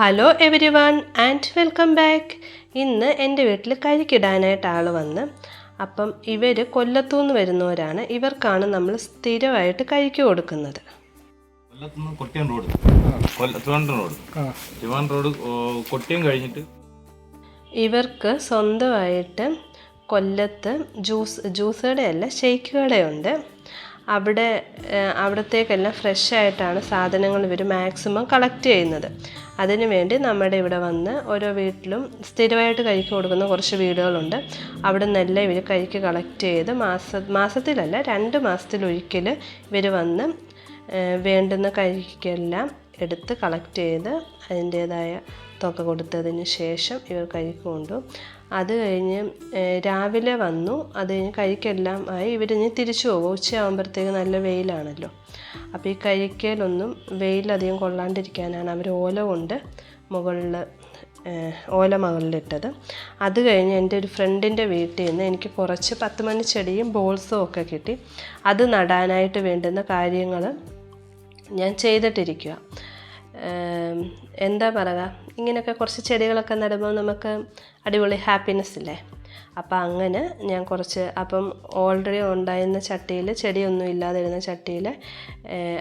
Hello everyone and welcome back ഇന്ന് എന്റെ വീട്ടിൽ കരിക്കിടാനായിട്ട് ആൾ വന്ന്. അപ്പം ഇവർ കൊല്ലത്തുനിന്ന് വരുന്നവരാണ്. ഇവർക്കാണ് നമ്മൾ സ്ഥിരമായിട്ട് കരിക്ക് കൊടുക്കുന്നത്. കൊല്ലത്തുനിന്ന് Kottiyam road. Trivandrum road. Trivandrum road Kottiyam കഴിഞ്ഞിട്ട് ഇവർക്ക് സ്വന്തമായിട്ട് കൊല്ലത്ത് ജ്യൂസ് ജ്യൂസ് കടയല്ല ഷെയ്ക്ക് കടയുണ്ട് അവിടെ അവിടത്തേക്കെല്ലാം ഫ്രഷ് ആയിട്ടാണ് സാധനങ്ങൾ ഇവർ മാക്സിമം കളക്ട് ചെയ്യുന്നത്. അതിനു വേണ്ടി നമ്മുടെ ഇവിടെ വന്ന് ഓരോ വീട്ടിലും സ്ഥിരമായിട്ട് കഴിക്ക് കൊടുക്കുന്ന കുറച്ച് വീടുകളുണ്ട്. അവിടെ നിന്നെല്ലാം ഇവർ കഴിക്ക് കളക്ട് ചെയ്ത് മാസ മാസത്തിലല്ല രണ്ട് മാസത്തിലൊരിക്കൽ ഇവർ വന്ന് വേണ്ടുന്ന കഴിക്കെല്ലാം എടുത്ത് കളക്ട് ചെയ്ത് അതിന്റേതായ തുക കൊടുത്തതിന് ശേഷം ഇവർ കഴിക്ക് കൊണ്ടു. അത് കഴിഞ്ഞ് രാവിലെ വന്നു. അത് കഴിഞ്ഞ് കഴിക്കെല്ലാം ആയി. ഇവരിഞ്ഞ് തിരിച്ചു പോകും. ഉച്ചയാകുമ്പോഴത്തേക്ക് നല്ല വെയിലാണല്ലോ. അപ്പോൾ ഈ കഴിക്കലൊന്നും വെയിലധികം കൊള്ളാണ്ടിരിക്കാനാണ് അവർ ഓല കൊണ്ട് മുകളിൽ ഓല മുകളിലിട്ടത്. അത് കഴിഞ്ഞ് എന്റെ ഒരു ഫ്രണ്ടിന്റെ വീട്ടിൽ നിന്ന് എനിക്ക് കുറച്ച് പത്ത് മണി ചെടിയും ബോൾസും ഒക്കെ കിട്ടി. അത് നടാനായിട്ട് വേണ്ടുന്ന കാര്യങ്ങൾ ഞാൻ ചെയ്തിട്ടിരിക്കുക എന്താ പറയുക ഇങ്ങനെയൊക്കെ കുറച്ച് ചെടികളൊക്കെ നടുമ്പോൾ നമുക്ക് അടിപൊളി ഹാപ്പിനെസ് ഇല്ലേ? അപ്പം അങ്ങനെ ഞാൻ കുറച്ച് അപ്പം ഓൾറെഡി ഉണ്ടായിരുന്ന ചട്ടിയിൽ ചെടിയൊന്നും ഇല്ലാതിരുന്ന ചട്ടിയിൽ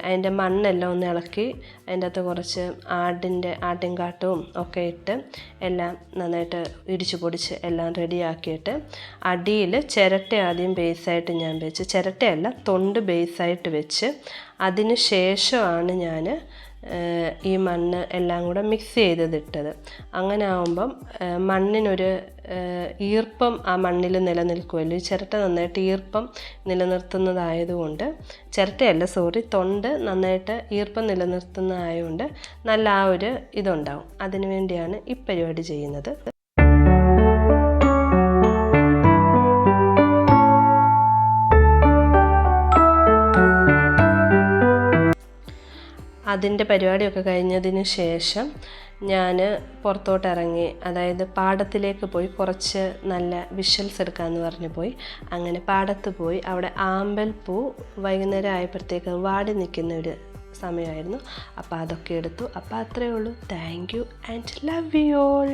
അതിന്റെ മണ്ണെല്ലാം ഒന്ന് ഇളക്കി അതിന്റെ അകത്ത് കുറച്ച് ആടിന്റെ ആട്ടിൻകാട്ടവും ഒക്കെ ഇട്ട് എല്ലാം നന്നായിട്ട് ഇടിച്ചു പൊടിച്ച് എല്ലാം റെഡിയാക്കിയിട്ട് അടിയിൽ ചിരട്ട ആദ്യം ബേസായിട്ട് ഞാൻ വെച്ച് ചിരട്ടയല്ല തൊണ്ട് ബേസായിട്ട് വെച്ച് അതിന് ശേഷമാണ് ഞാൻ ഈ മണ്ണ് എല്ലാം കൂടെ മിക്സ് ചെയ്തതിട്ടത് അങ്ങനെ ആകുമ്പം മണ്ണിനൊരു ഈർപ്പം ആ മണ്ണിൽ നിലനിൽക്കുമല്ലോ. ചിരട്ട നന്നായിട്ട് ഈർപ്പം നിലനിർത്തുന്നതായതുകൊണ്ട് ചിരട്ടയല്ല സോറി തൊണ്ട് നന്നായിട്ട് ഈർപ്പം നിലനിർത്തുന്നതായതുകൊണ്ട് നല്ല ആ ഒരു ഇതുണ്ടാവും. അതിനു വേണ്ടിയാണ് ഈ പരിപാടി ചെയ്യുന്നത്. അതിന്റെ പരിപാടിയൊക്കെ കഴിഞ്ഞതിന് ശേഷം ഞാൻ പുറത്തോട്ട് ഇറങ്ങി അതായത് പാടത്തിലേക്ക് പോയി കുറച്ച് നല്ല വിഷ്വൽസ് എടുക്കാമെന്ന് പറഞ്ഞു പോയി. അങ്ങനെ പാടത്ത് പോയി. അവിടെ ആമ്പൽ പൂ വൈകുന്നേരം ആയപ്പോഴത്തേക്ക് വാടി നിൽക്കുന്ന ഒരു സമയമായിരുന്നു. അപ്പോൾ അതൊക്കെ എടുത്തു. അപ്പോൾ അത്രയേ ഉള്ളൂ. Thank you and love you all